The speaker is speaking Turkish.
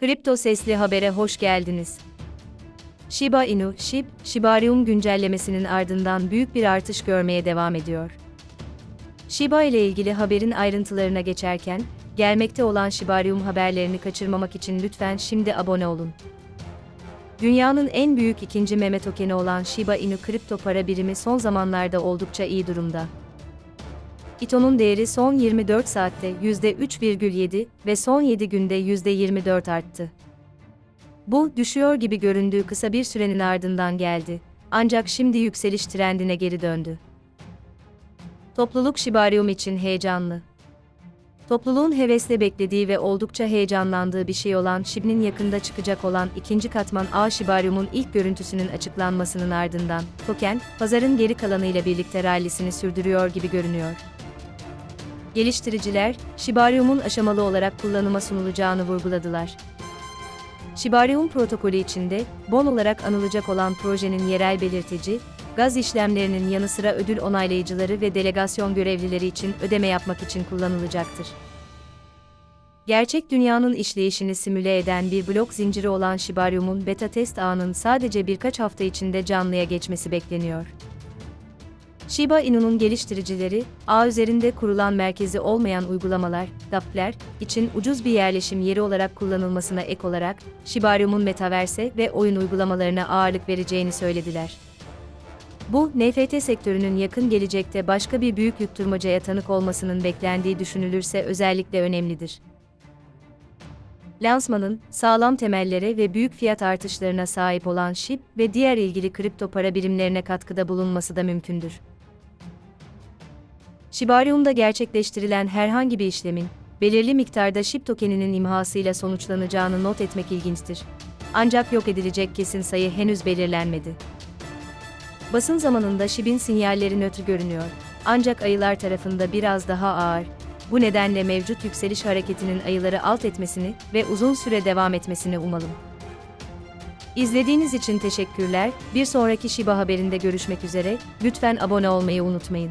Kripto Sesli Haber'e hoş geldiniz. Shiba Inu, SHIB, Shibarium güncellemesinin ardından büyük bir artış görmeye devam ediyor. Shiba ile ilgili haberin ayrıntılarına geçerken, gelmekte olan Shibarium haberlerini kaçırmamak için lütfen şimdi abone olun. Dünyanın en büyük ikinci meme tokeni olan Shiba Inu kripto para birimi son zamanlarda oldukça iyi durumda. İTO'nun değeri son 24 saatte %3,7 ve son 7 günde %24 arttı. Bu, düşüyor gibi göründüğü kısa bir sürenin ardından geldi. Ancak şimdi yükseliş trendine geri döndü. Topluluk Shibarium için heyecanlı. Topluluğun hevesle beklediği ve oldukça heyecanlandığı bir şey olan Shib'nin yakında çıkacak olan ikinci katman A Shibarium'un ilk görüntüsünün açıklanmasının ardından, token, pazarın geri kalanıyla birlikte rallisini sürdürüyor gibi görünüyor. Geliştiriciler, Shibarium'un aşamalı olarak kullanıma sunulacağını vurguladılar. Shibarium protokolü içinde, BON olarak anılacak olan projenin yerel belirtici, gaz işlemlerinin yanı sıra ödül onaylayıcıları ve delegasyon görevlileri için ödeme yapmak için kullanılacaktır. Gerçek dünyanın işleyişini simüle eden bir blok zinciri olan Shibarium'un beta test ağının sadece birkaç hafta içinde canlıya geçmesi bekleniyor. Shiba Inu'nun geliştiricileri, ağ üzerinde kurulan merkezi olmayan uygulamalar, DApp'ler, için ucuz bir yerleşim yeri olarak kullanılmasına ek olarak, Shibarium'un metaverse ve oyun uygulamalarına ağırlık vereceğini söylediler. Bu, NFT sektörünün yakın gelecekte başka bir büyük yutturmacaya tanık olmasının beklendiği düşünülürse özellikle önemlidir. Lansmanın, sağlam temellere ve büyük fiyat artışlarına sahip olan SHIB ve diğer ilgili kripto para birimlerine katkıda bulunması da mümkündür. Shibarium'da gerçekleştirilen herhangi bir işlemin, belirli miktarda SHIB tokeninin imhasıyla sonuçlanacağını not etmek ilginçtir. Ancak yok edilecek kesin sayı henüz belirlenmedi. Basın zamanında SHIB'in sinyalleri nötr görünüyor. Ancak ayılar tarafında biraz daha ağır. Bu nedenle mevcut yükseliş hareketinin ayıları alt etmesini ve uzun süre devam etmesini umalım. İzlediğiniz için teşekkürler. Bir sonraki Shiba haberinde görüşmek üzere. Lütfen abone olmayı unutmayın.